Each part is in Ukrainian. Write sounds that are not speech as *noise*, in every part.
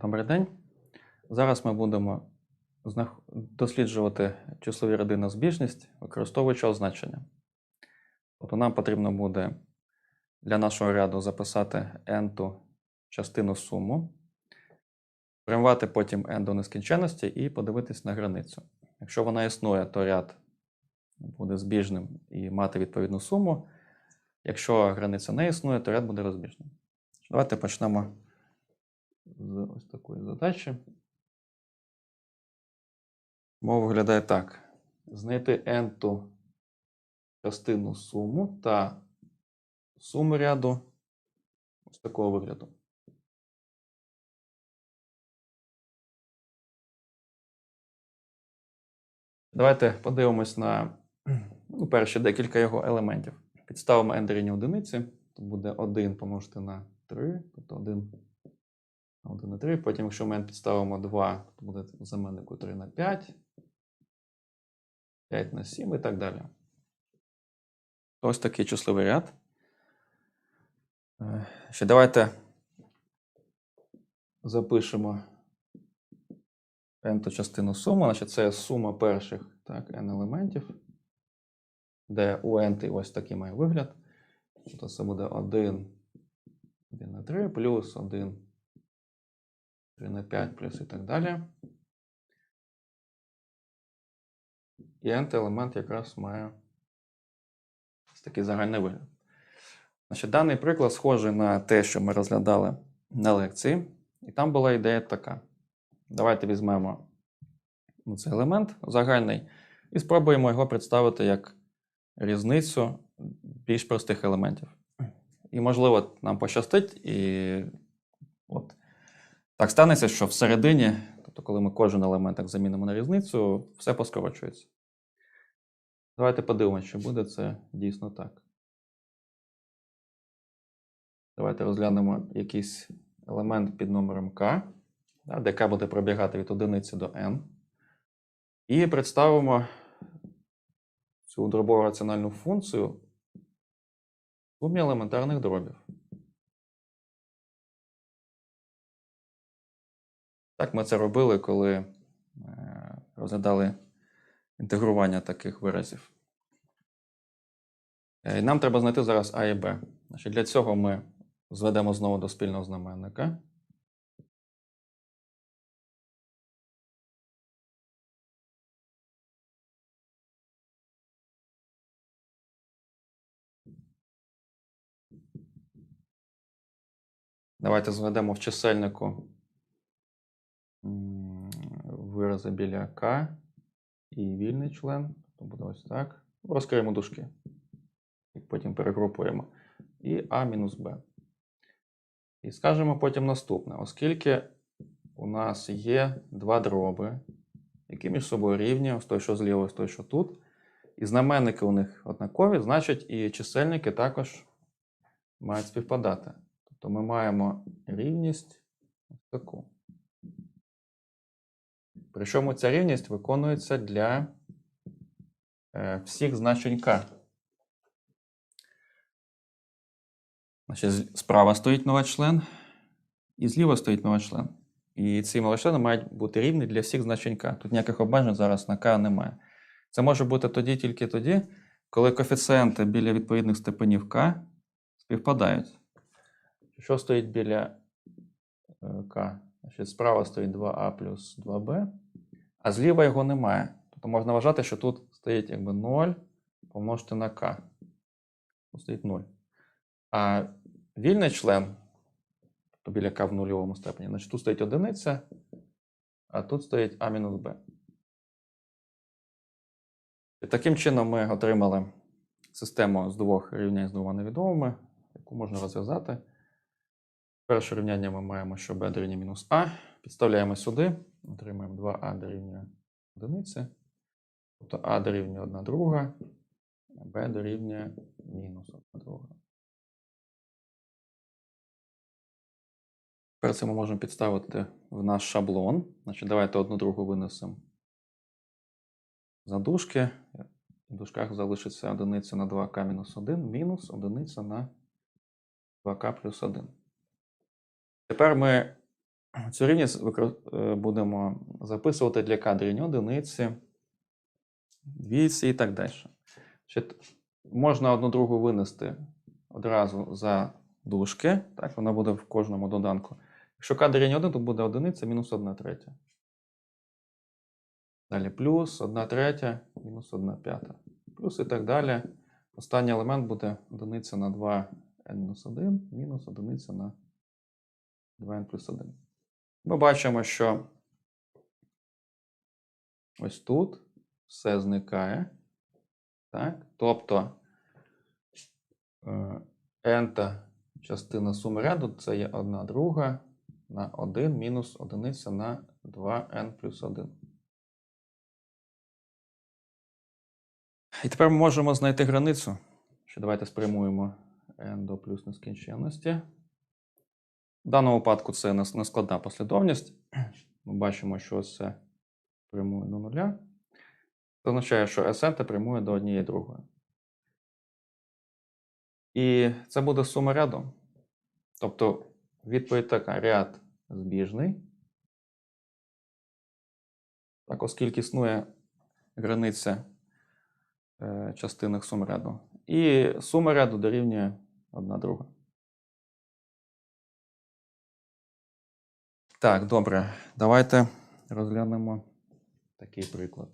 Добрий день. Зараз ми будемо досліджувати числові ряди збіжність, використовуючи означення. Тобто нам потрібно буде для нашого ряду записати n-ту частину суму, прямувати потім n до нескінченності і подивитись на границю. Якщо вона існує, то ряд буде збіжним і мати відповідну суму. Якщо границя не існує, то ряд буде розбіжним. Давайте почнемо з ось такої задачі. Мова виглядає так: знайти n-ту частину суму та суму ряду ось такого вигляду. Давайте подивимось на ну, перші декілька його елементів. Підставимо n дорівнює одиниці, то буде 1 помножити на 3, тобто 1 на 1 на 3. Потім, якщо ми n підставимо 2, то буде в знаменнику 3 на 5, 5 на 7 і так далі. Ось такий числовий ряд. Е, Ще давайте запишемо n-ту частину суми. Значить, це сума перших так, n елементів, де у n ось такий має вигляд. Тобто це буде 1, 1 на 3 плюс 1, 3 на 5 плюс і так далі. І n елемент якраз має ось такий загальний вигляд. Значить, даний приклад схожий на те, що ми розглядали на лекції, і там була ідея така. Давайте візьмемо ну, цей елемент загальний і спробуємо його представити як різницю більш простих елементів. І, можливо, нам пощастить, і от так станеться, що всередині, тобто, коли ми кожен елемент замінимо на різницю, все поскорочується. Давайте подивимося, чи буде це дійсно так. Давайте розглянемо якийсь елемент під номером k, де k буде пробігати від одиниці до n. І представимо цю дробову раціональну функцію в сумі елементарних дробів. Так ми це робили, коли е, розглядали інтегрування таких виразів. Е, нам треба знайти зараз А і Б. Значить, для цього ми зведемо знову до спільного знаменника. Давайте зведемо в чисельнику вирази біля К і вільний член. То буде ось так. Розкриємо дужки. І потім перегрупуємо. І А мінус Б. І скажемо потім наступне. Оскільки у нас є два дроби, які між собою рівні, ось той, що зліва, ось той, що тут. І знаменники у них однакові, значить і чисельники також мають співпадати. Тобто ми маємо рівність ось таку. Причому ця рівність виконується для е, всіх значень k. Значить, справа стоїть новочлен, і зліва стоїть новочлен. І ці новочлени мають бути рівні для всіх значень k. Тут ніяких обмежень зараз на k немає. Це може бути тоді, тільки тоді, коли коефіцієнти біля відповідних степенів k співпадають. Що стоїть біля е, k? Значить, справа стоїть 2а плюс 2b, а зліва його немає. Тобто можна вважати, що тут стоїть якби 0 помножити на k. Тут стоїть 0. А вільний член, тобто біля k в нульовому степені, значить тут стоїть одиниця, а тут стоїть а мінус b. І таким чином ми отримали систему з двох рівнянь з двома невідомими, яку можна розв'язати. Перше рівняння ми маємо, що b дорівнює мінус а. Підставляємо сюди, отримаємо 2а дорівнює одиниці. Тобто а дорівнює 1 друга, а b дорівнює мінус 1 друга. Тепер це ми можемо підставити в наш шаблон. Значить, давайте одну другу винесемо за дужки. В дужках залишиться одиниця на 2к мінус 1, мінус одиниця на 2к плюс 1. Тепер ми цю рівність е, будемо записувати для дорівнює одиниці, двійці і так далі. Можна одну другу винести одразу за дужки, так, вона буде в кожному доданку. Якщо k дорівнює 1, то буде одиниця мінус 1 третя. Далі плюс 1 третя, мінус 1 п'ята. Плюс і так далі. Останній елемент буде одиниця на 2 n-1, мінус одиниця на 2n плюс 1. Ми бачимо, що ось тут все зникає. Так? Тобто е, n частина суми ряду це є 1 друга на 1 мінус одиниця на 2n плюс 1. І тепер ми можемо знайти границю. Що давайте спрямуємо n до плюс нескінченності. В даному випадку це нескладна послідовність. *clears throat* Ми бачимо, що це прямує до нуля. Це означає, що Sn прямує до однієї другої. І це буде сума ряду. Тобто відповідь така: ряд збіжний. Так, оскільки існує границя е, частинок сум ряду. І сума ряду дорівнює одна друга. Так, добре. Давайте розглянемо такий приклад.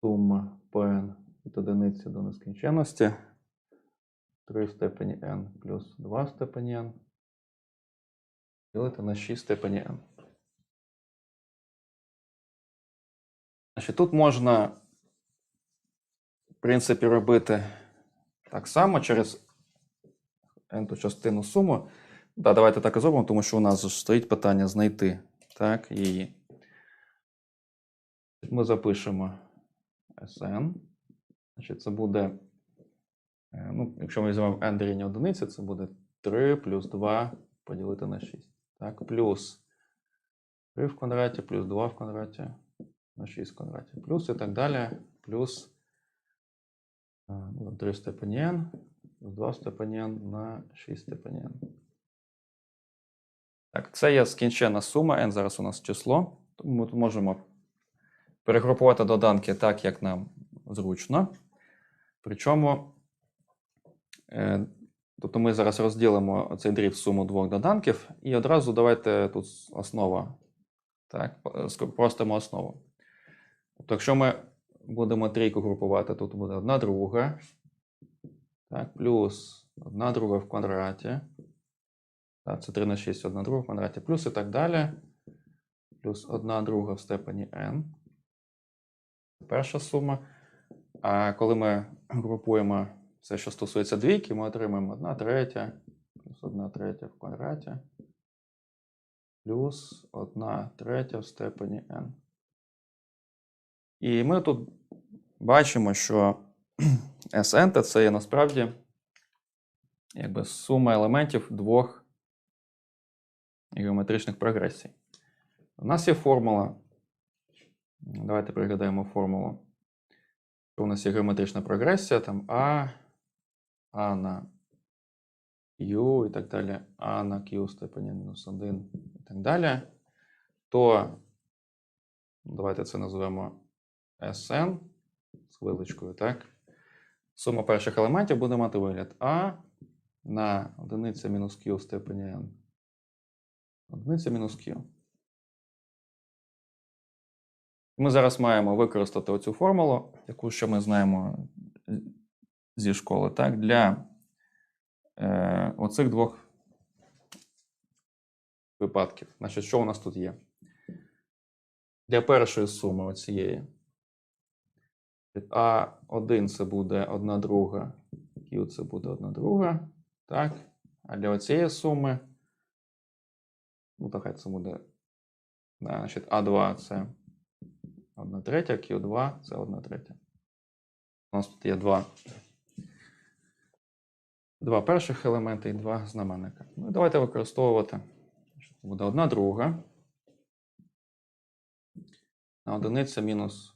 Сума Pn від одиниці до нескінченності 3 в степені n плюс 2 в степені n ділити на 6 в степені n. Значить, тут можна, в принципі, робити так само через n-ту частину суму. Да, давайте так і зробимо, тому що у нас стоїть питання знайти так, її. Ми запишемо Sn. Значить, це буде, е, ну, якщо ми візьмемо n дорівнює одиниці, це буде 3 плюс 2 поділити на 6. Так, плюс 3 в квадраті, плюс 2 в квадраті на 6 в квадраті. Плюс і так далі. Плюс е, ну, 3 в степені n, 2 в степені n на 6 в степені n. Так, це є скінчена сума, n зараз у нас число. Тому ми можемо перегрупувати доданки так, як нам зручно. Причому, е, тобто ми зараз розділимо цей дріб суму двох доданків, і одразу давайте тут основа. Так, спростимо основу. Тобто, якщо ми будемо трійку групувати, тут буде одна друга, так, плюс одна друга в квадраті. Так, це 3 на 6, одна друга в квадраті, плюс і так далі. Плюс одна друга в степені n. Перша сума. А коли ми групуємо все, що стосується двійки, ми отримаємо 1 третя, плюс 1 третя в квадраті, плюс 1 третя в степені n. І ми тут бачимо, що *clears throat* Sn це є насправді якби сума елементів двох геометричних прогресій. У нас є формула. Давайте пригадаємо формулу. У нас є геометрична прогресія, там А, А на Q і так далі, А на Q степені мінус 1 і так далі. То давайте це назвемо Sn з хвиличкою, так? Сума перших елементів буде мати вигляд А на одиниця мінус Q в степені n. Одиниця мінус Q. Ми зараз маємо використати оцю формулу, яку ще ми знаємо зі школи, так, для е, оцих двох випадків. Значить, що у нас тут є? Для першої суми оцієї. А1 це буде 1 друга, Q це буде 1 друга. Так. А для оцієї суми, ну, хай це буде. Да, значить, А2 це 1 третя, Q2 це 1 третя. У нас тут є два, два перших елементи і два знаменника. Ну, і давайте використовувати. Це буде 1 друга. на одиниця мінус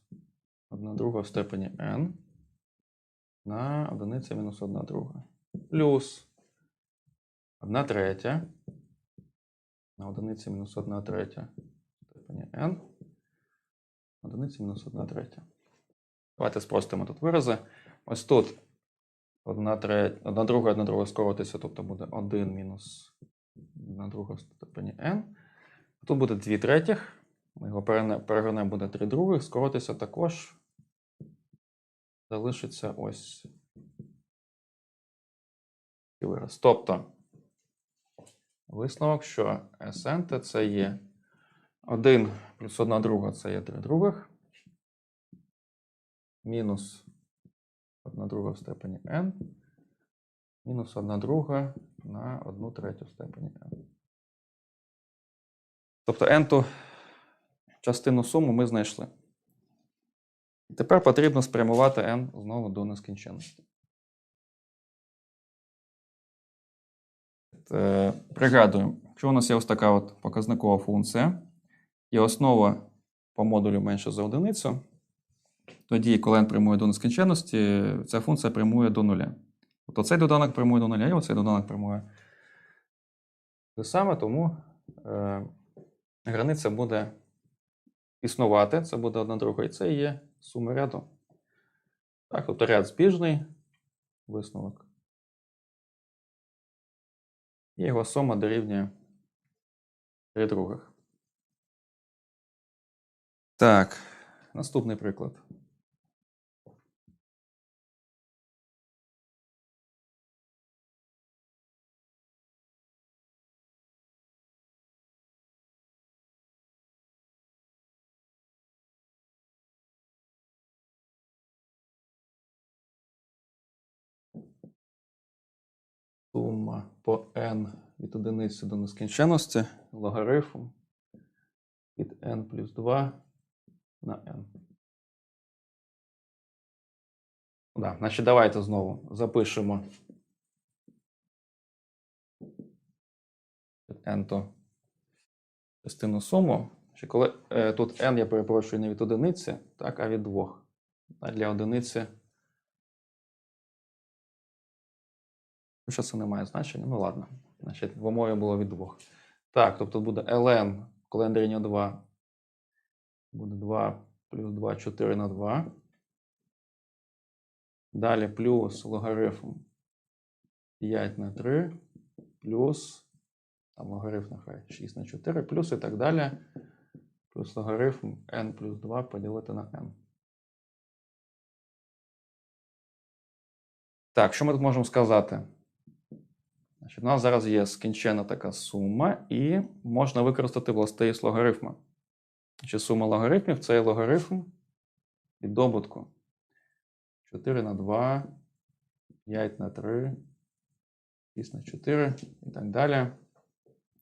1 друга в степені n на одиниця мінус 1 друга. Плюс 1 третя на одиниця мінус 1 третя в степені n. Одиниця мінус 1 третя. Давайте спростимо тут вирази. Ось тут 1 третя, 1 друга, 1 друга скоротиться, тобто буде 1 мінус 1 друга в степені n. Тут буде 2 третіх. Його перене- буде 3 других, скоротиться також. Залишиться ось такий вираз. Тобто, висновок, що SNT це є 1 плюс 1 друга це є 3 других. Мінус 1 друга в степені n. Мінус 1 друга на 1 третю в степені n. Тобто n-ту частину суму ми знайшли. Тепер потрібно спрямувати n знову до нескінченності. Е, Пригадуємо, якщо у нас є ось така от показникова функція, і основа по модулю менше за одиницю, тоді, коли n прямує до нескінченності, ця функція прямує до нуля. Тобто цей доданок прямує до нуля, і оцей доданок прямує те саме, тому е, границя буде існувати, це буде одна друга, і це є сума ряду. Так, тобто ряд збіжний, висновок. І його сума дорівнює 3 других. Так, наступний приклад. Сума по n від одиниці до нескінченності логарифм від n плюс 2 на n. Да, значить, давайте знову запишемо n то частину суму. Коли е, тут n, я перепрошую, не від одиниці, так, а від двох. А для одиниці. Що це не має значення? Ну ладно. Значить, в умові було від двох. Так, тобто буде ln, коли n дорівнює 2, буде 2 плюс 2, 4 на 2. Далі плюс логарифм 5 на 3, плюс там логарифм нехай 6 на 4, плюс і так далі. Плюс логарифм n плюс 2 поділити на n. Так, що ми тут можемо сказати? Значить, у нас зараз є скінчена така сума, і можна використати властивість логарифма. Чи сума логарифмів це є логарифм від добутку 4 на 2, 5 на 3, 6 на 4 і так далі.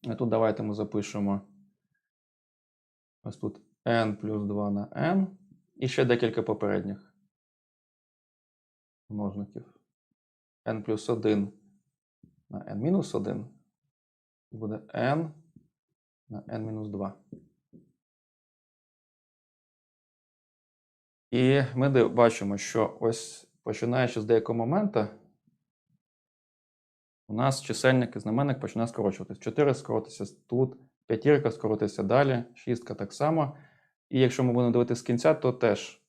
І тут давайте ми запишемо ось тут n плюс 2 на n і ще декілька попередніх множників. n плюс 1 на n мінус 1 буде n на n-2. І ми бачимо, що ось починаючи з деякого моменту, у нас чисельник і знаменник починає скорочуватися. 4 скоротиться тут, п'ятірка скоротиться далі, шістка так само. І якщо ми будемо дивитися з кінця, то теж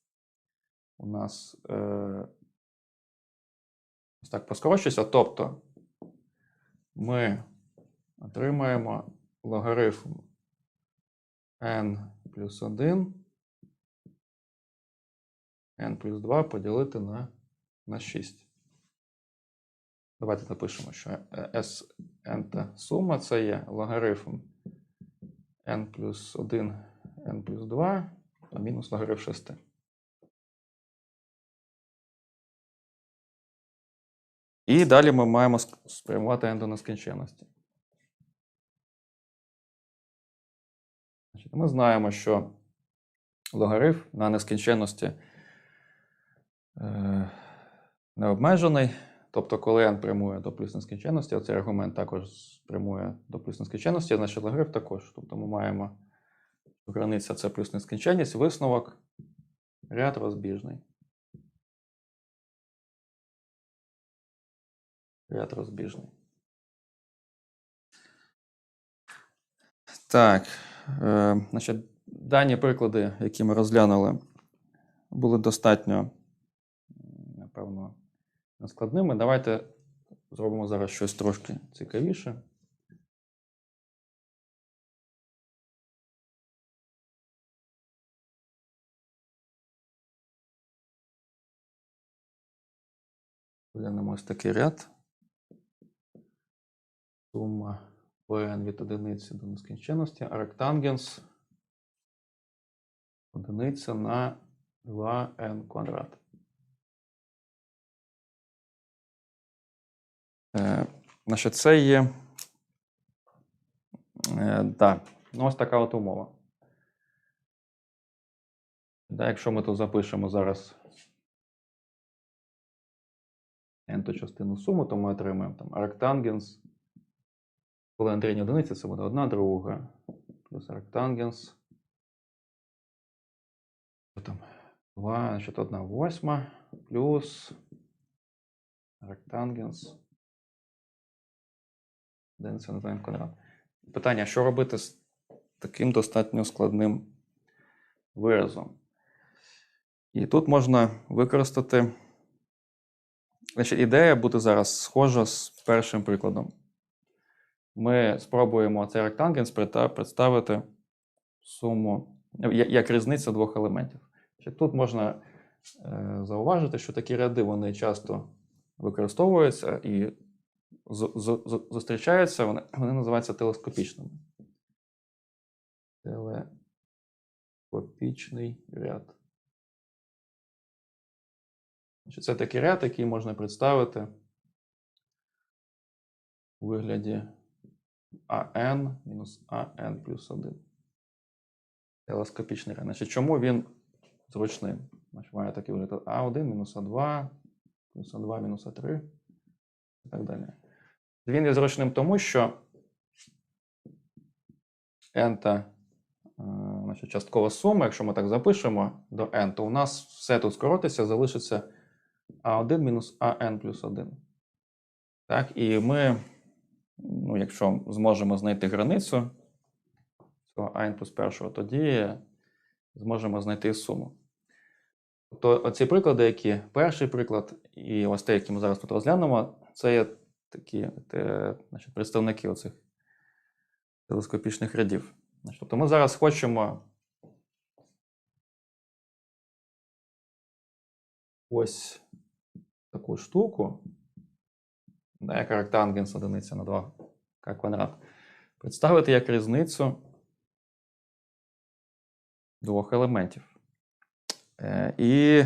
у нас е, ось так поскорочується. Тобто ми отримаємо логарифм n плюс 1 n плюс 2 поділити на, на 6. Давайте напишемо, що е, Sn сума це є логарифм n плюс 1, n плюс 2, а мінус логарифм 6. І далі ми маємо спрямувати n до нескінченності. Ми знаємо, що логарифм на нескінченності е, необмежений. Тобто, коли n прямує до плюс нескінченності, оцей аргумент також прямує до плюс нескінченності, значить логарифм також. Тобто ми маємо Границя це плюс нескінченність, висновок, ряд розбіжний. Ряд розбіжний. Так, е, значить, дані приклади, які ми розглянули, були достатньо, напевно, нескладними. Давайте зробимо зараз щось трошки цікавіше. Глянемо ось такий ряд. Сума Pn від одиниці до нескінченності, а ректангенс одиниця на 2n квадрат. Е, значить, це є. Е, да, ну ось така от умова. Да, якщо ми тут запишемо зараз n-ту частину суми, то ми отримаємо там ректангенс. Коли рівня одиниці, це буде 1 друга. Плюс ректангенс. Що там? 2, значить 1 восьма. Плюс ректангенс. Одиниця на 2 квадрат. Питання, що робити з таким достатньо складним виразом? І тут можна використати. Значить, ідея буде зараз схожа з першим прикладом. Ми спробуємо цей ректангенс представити суму як різниця двох елементів. Тут можна е, зауважити, що такі ряди вони часто використовуються і зустрічаються, вони, вони називаються телескопічними. Телескопічний ряд. Це такий ряд, який можна представити у вигляді АН мінус АН плюс 1. Телескопічний ряд. Значить, чому він зручний? Значить, має такий вигляд А1 мінус А2, плюс А2 мінус А3 і так далі. Він є зручним тому, що n та е, значить, часткова сума, якщо ми так запишемо до n, то у нас все тут скоротиться, залишиться А1 мінус АН плюс 1. Так, і ми, ну, якщо зможемо знайти границю цього АН плюс першого, тоді зможемо знайти суму. Тобто оці приклади, які перший приклад, і ось те, які ми зараз тут розглянемо, це є такі те, значить, представники оцих телескопічних рядів. Значить, тобто ми зараз хочемо ось таку штуку, да, яка ректангенс одиниця на 2 к квадрат, представити як різницю двох елементів. Е, і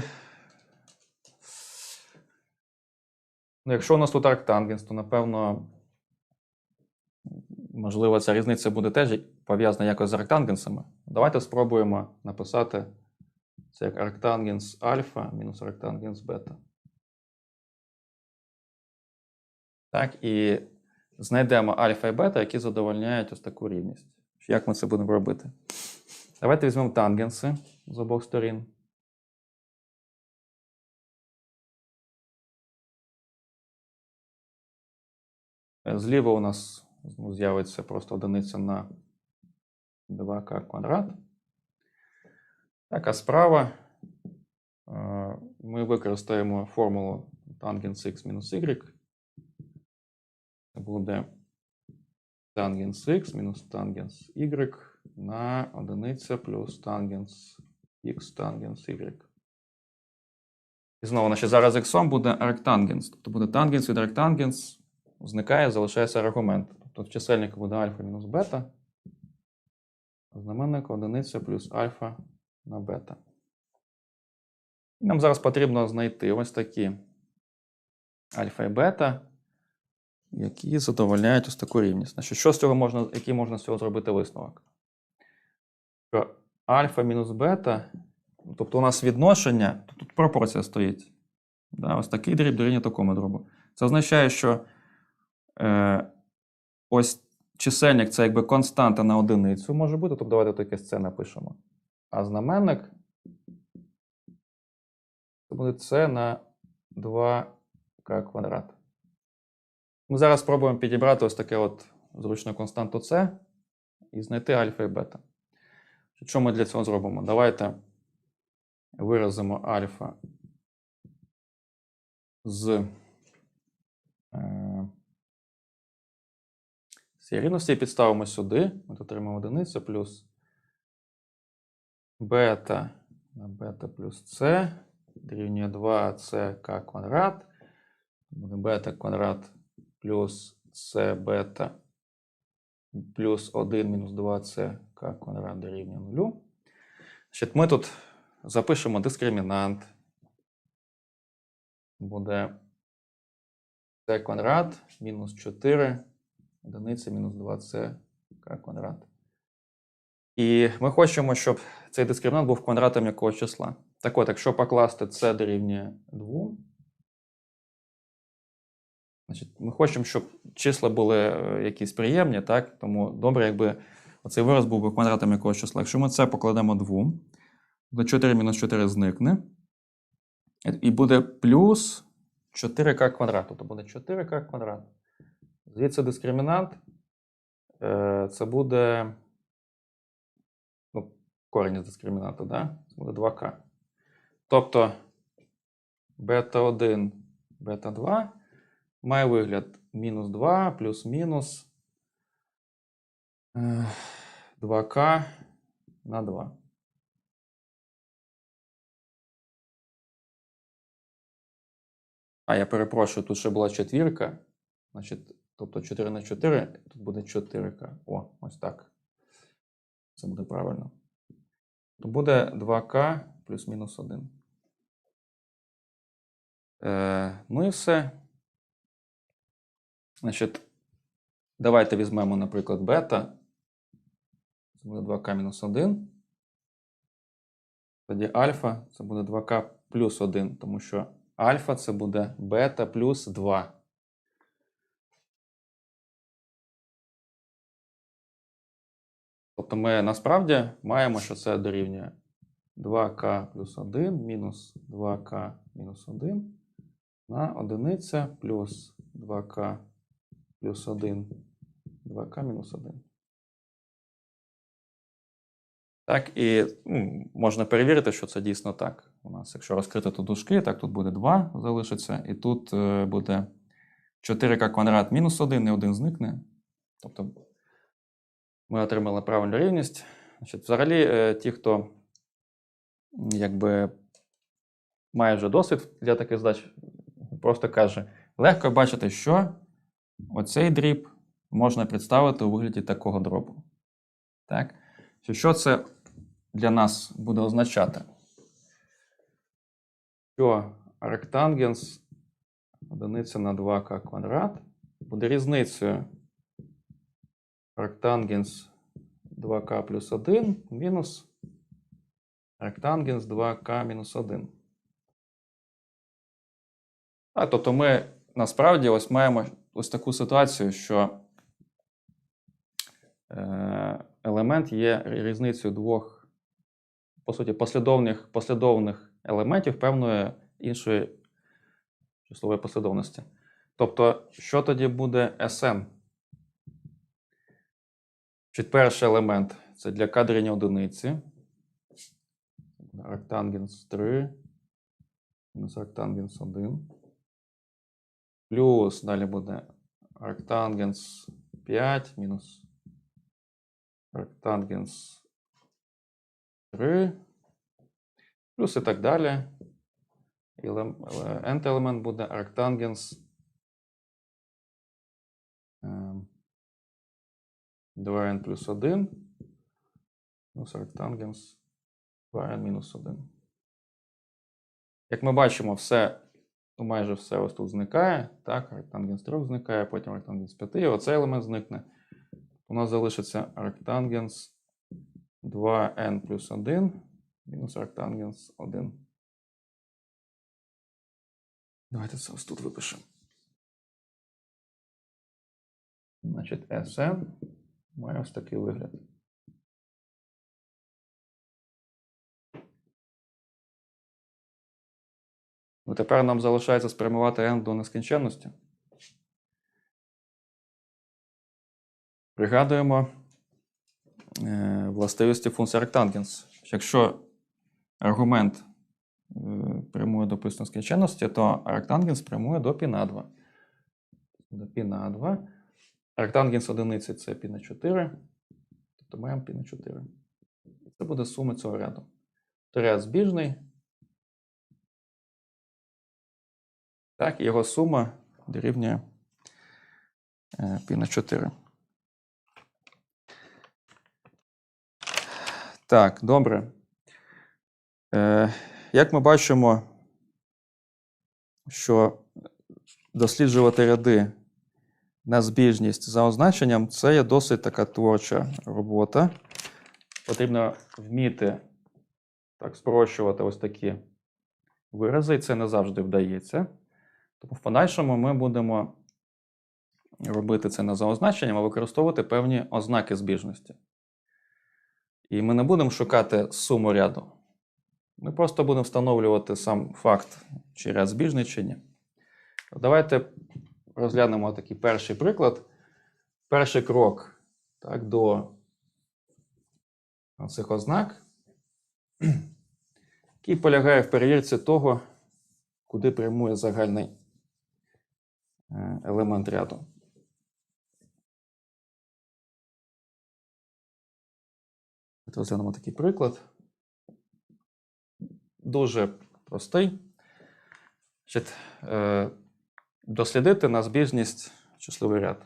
ну, якщо у нас тут ректангенс, то напевно, можливо, ця різниця буде теж пов'язана якось з ректангенсами. Давайте спробуємо написати це як ректангенс альфа мінус ректангенс бета. Так, і знайдемо альфа і бета, які задовольняють ось таку рівність. Як ми це будемо робити? Давайте візьмемо тангенси з обох сторін. Е, Зліва у нас ну, з'явиться просто одиниця на 2к квадрат. Так, а справа е, ми використаємо формулу тангенс x мінус y. Буде тангенс x мінус тангенс y на одиниця плюс тангенс x тангенс y. І знову, значить, зараз x буде ректангенс. Тобто буде тангенс від ректангенс, зникає, залишається аргумент. Тобто в чисельнику буде альфа мінус бета. а в знаменнику одиниця плюс альфа на бета. І нам зараз потрібно знайти ось такі альфа і бета, які задовольняють ось таку рівність. Значить, що з цього можна, який можна з цього зробити висновок? Що альфа мінус бета, тобто у нас відношення, тут, пропорція стоїть. Да, ось такий дріб дорівнює такому дробу. Це означає, що е, ось чисельник це якби константа на одиницю може бути, тобто давайте якесь це напишемо. А знаменник це буде це на 2к квадрат. Ми зараз спробуємо підібрати ось таке от зручну константу С і знайти альфа і бета. Що ми для цього зробимо? Давайте виразимо альфа з е, цієї рівності і підставимо сюди. Ми отримаємо одиницю плюс бета на бета плюс С дорівнює 2СК квадрат. Буде бета квадрат плюс С бета плюс 1 мінус 2СК квадрат дорівнює 0. Значить, ми тут запишемо дискримінант. Буде С квадрат мінус 4 одиниця мінус 2С квадрат. І ми хочемо, щоб цей дискримінант був квадратом якогось числа. Так от, якщо покласти С дорівнює 2, значить, ми хочемо, щоб числа були е, якісь приємні, так? Тому добре, якби оцей вираз був би квадратом якогось числа. Якщо ми це покладемо 2, то 4 мінус 4 зникне. І буде плюс 4к квадрат. Тобто буде 4к квадрат. Звідси дискримінант. е, Це буде. Ну, корінь з дискримінанту, да? Це буде 2к. Тобто бета 1, бета 2 має вигляд мінус 2 плюс-мінус е, 2к на 2. А, я перепрошую, тут ще була четвірка. Значить, тобто 4 на 4, тут буде 4к. О, ось так. Це буде правильно. То буде 2к плюс-мінус 1. Е, ну і все. Значить, давайте візьмемо, наприклад, бета. Це буде 2к мінус 1. Тоді альфа це буде 2к плюс 1, тому що альфа це буде бета плюс 2. Тобто ми насправді маємо, що це дорівнює 2к плюс 1 мінус 2к мінус 1 на одиниця плюс 2к плюс 1 2к мінус 1. Так, і ну, можна перевірити, що це дійсно так. У нас, якщо розкрити тут дужки, так тут буде 2 залишиться, і тут е, буде 4к квадрат мінус 1, і 1 зникне. Тобто ми отримали правильну рівність. Значить, Взагалі, е, ті, хто якби має вже досвід для таких задач, просто каже: легко бачити, що оцей дріб можна представити у вигляді такого дробу. Так? Що- це для нас буде означати? Що ректангенс одиниця на 2к квадрат буде різницею ректангенс 2к плюс 1 мінус ректангенс 2к мінус 1. А, тобто ми насправді ось маємо ось таку ситуацію, що е, елемент є різницею двох, по суті, послідовних, послідовних елементів певної іншої числової послідовності. Тобто, що тоді буде Sn? Перший елемент це для кадрення одиниці. Ректангенс 3 мінус ректангенс 1. Плюс далі буде ректангенс 5 мінус ректангенс 3. Плюс і так далі. І nth елемент буде ректангенс ем, 2n плюс 1 плюс ректангенс 2n мінус 1. Як ми бачимо, все, ну майже все ось тут зникає. Так, ректангенс 3 зникає, потім ректангенс 5, і оцей елемент зникне. У нас залишиться ректангенс 2n плюс 1 мінус ректангенс 1. Давайте це ось тут випишемо. Значить, Sn має ось такий вигляд. Ну, тепер нам залишається спрямувати n до нескінченності. Пригадуємо е, властивості функції ректангенс. Якщо аргумент е, прямує до плюс нескінченності, то ректангенс прямує до π на 2. До π на 2. Ректангенс одиниці це π на 4. Тобто маємо π на 4. І це буде сума цього ряду. То ряд збіжний. Так, його сума дорівнює π на 4. Так, добре. Е, Як ми бачимо, що досліджувати ряди на збіжність за означенням це є досить така творча робота. Потрібно вміти так спрощувати ось такі вирази, і це не завжди вдається. Тому в подальшому ми будемо робити це не за означенням, а використовувати певні ознаки збіжності. І ми не будемо шукати суму ряду. Ми просто будемо встановлювати сам факт, чи ряд збіжний, чи ні. Давайте розглянемо такий перший приклад. Перший крок так, до цих ознак, який полягає в перевірці того, куди прямує загальний Е, елемент ряду. Розглянемо такий приклад. Дуже простий. Значить, е, Дослідити на збіжність числовий ряд.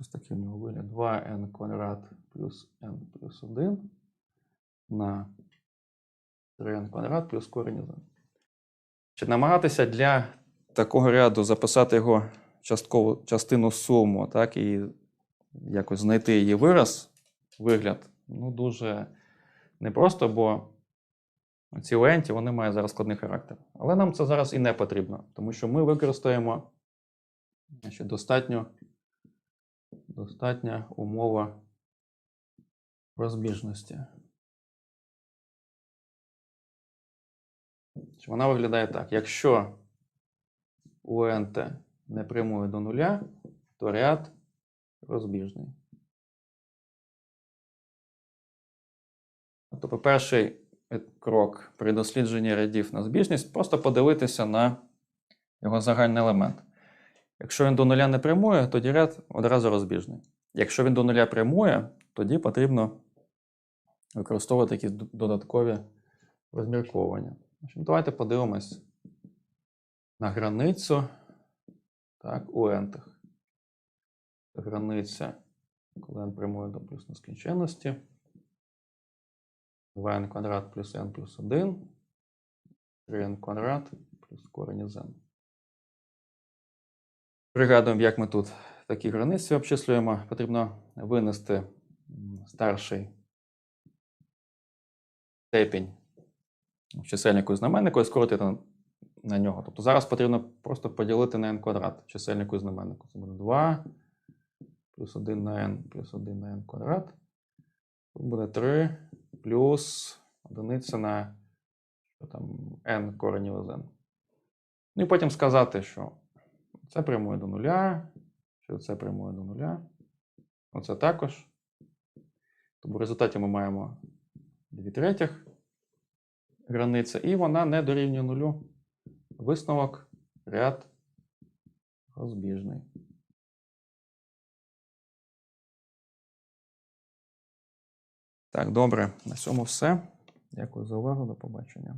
Ось такий у нього вигляд 2n квадрат плюс n плюс 1 на 3n квадрат плюс корінь 1. Чи намагатися для такого ряду записати його часткову частину суму, так, і якось знайти її вираз, вигляд, ну дуже непросто, бо ці ленті вони мають зараз складний характер. Але нам це зараз і не потрібно, тому що ми використаємо значить, достатньо, достатня умова розбіжності. Вона виглядає так: якщо УНТ не прямує до нуля, то ряд розбіжний. Тобто, перший крок при дослідженні рядів на збіжність просто подивитися на його загальний елемент. Якщо він до нуля не прямує, тоді ряд одразу розбіжний. Якщо він до нуля прямує, тоді потрібно використовувати якісь додаткові розмірковування. Давайте подивимось на границю так, у ентах границя, коли n прямує до плюс нескінченності. 2n квадрат плюс n плюс 1, 3n квадрат плюс корень із n. Пригадуємо, як ми тут такі границі обчислюємо. Потрібно винести старший степінь чисельнику і знаменнику і скоротити на нього. Тобто зараз потрібно просто поділити на n квадрат чисельнику і знаменнику. Це буде 2 плюс 1 на n плюс 1 на n квадрат. Тут буде 3 плюс одиниця на там, n коренів із n. Ну і потім сказати, що це прямує до нуля, що це прямує до нуля. Оце також. Тому в результаті ми маємо 2 третіх границя, і вона не дорівнює нулю. Висновок ряд розбіжний. Так, добре. На цьому все. Дякую за увагу. До побачення.